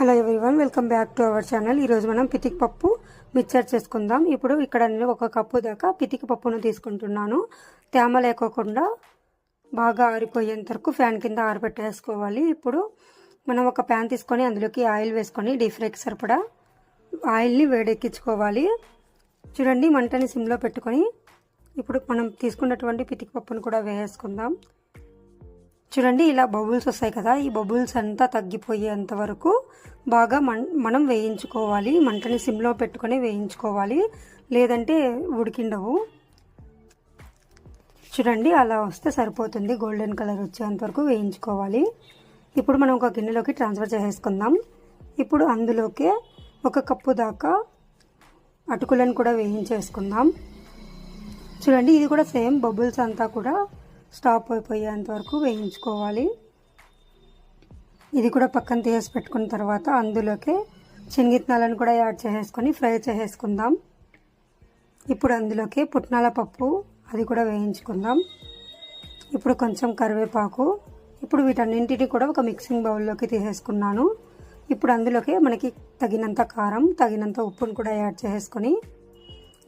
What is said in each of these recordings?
Hello everyone welcome back to our channel ఈరోజు మనం పితికి పప్పు మిక్చర్ చేసుకుందాం. ఇప్పుడు ఇక్కడ నేను ఒక కప్పు దాకా పితికి పప్పును తీసుకుంటున్నాను. తేమ లేకోకుండా బాగా ఆరిపోయేంత వరకు ఫ్యాన్ కింద ఆరబెట్టేసుకోవాలి. ఇప్పుడు మనం ఒక ప్యాన్ తీసుకొని అందులోకి ఆయిల్ వేసుకొని డీప్ ఫ్రైకి సరిపడా ఆయిల్ని వేడెక్కించుకోవాలి. చూడండి మంటని సిమ్లో పెట్టుకొని ఇప్పుడు మనం తీసుకున్నటువంటి పితికి పప్పును కూడా వేసేసుకుందాం చూడండి ఇలా బబుల్స్ వస్తాయి కదా ఈ బబుల్స్ అంతా తగ్గిపోయేంత వరకు బాగా మన్ మనం వేయించుకోవాలి. మంటని సిమ్లో పెట్టుకొని వేయించుకోవాలి. లేదంటే ఉడికిండవు. చూడండి అలా వస్తే సరిపోతుంది. గోల్డెన్ కలర్ వచ్చేంత వరకు వేయించుకోవాలి. ఇప్పుడు మనం ఒక గిన్నెలోకి ట్రాన్స్ఫర్ చేసేసుకుందాం. ఇప్పుడు అందులోకే ఒక కప్పు దాకా అటుకులను కూడా వేయించేసుకుందాం. చూడండి ఇది కూడా సేమ్ బబుల్స్ అంతా కూడా స్టాప్ అయిపోయేంత వరకు వేయించుకోవాలి. ఇది కూడా పక్కన తీసి పెట్టుకున్న తర్వాత అందులోకి శనగిత్నాలను కూడా యాడ్ చేసేసుకొని ఫ్రై చేసేసుకుందాం. ఇప్పుడు అందులోకి పుట్నాల పప్పు అది కూడా వేయించుకుందాం. ఇప్పుడు కొంచెం కరివేపాకు. ఇప్పుడు వీటన్నింటిని కూడా ఒక మిక్సింగ్ బౌల్లోకి తీసేసుకున్నాను. ఇప్పుడు అందులోకి మనకి తగినంత కారం తగినంత ఉప్పును కూడా యాడ్ చేసేసుకొని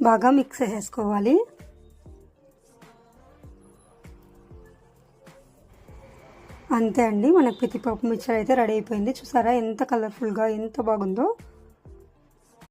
బాగా మిక్స్ చేసేసుకోవాలి. అంతే అండి. మనకు పితిపప్పు మిక్చర్ అయితే రెడీ అయిపోయింది. చూసారా ఎంత కలర్ఫుల్గా ఎంత బాగుందో.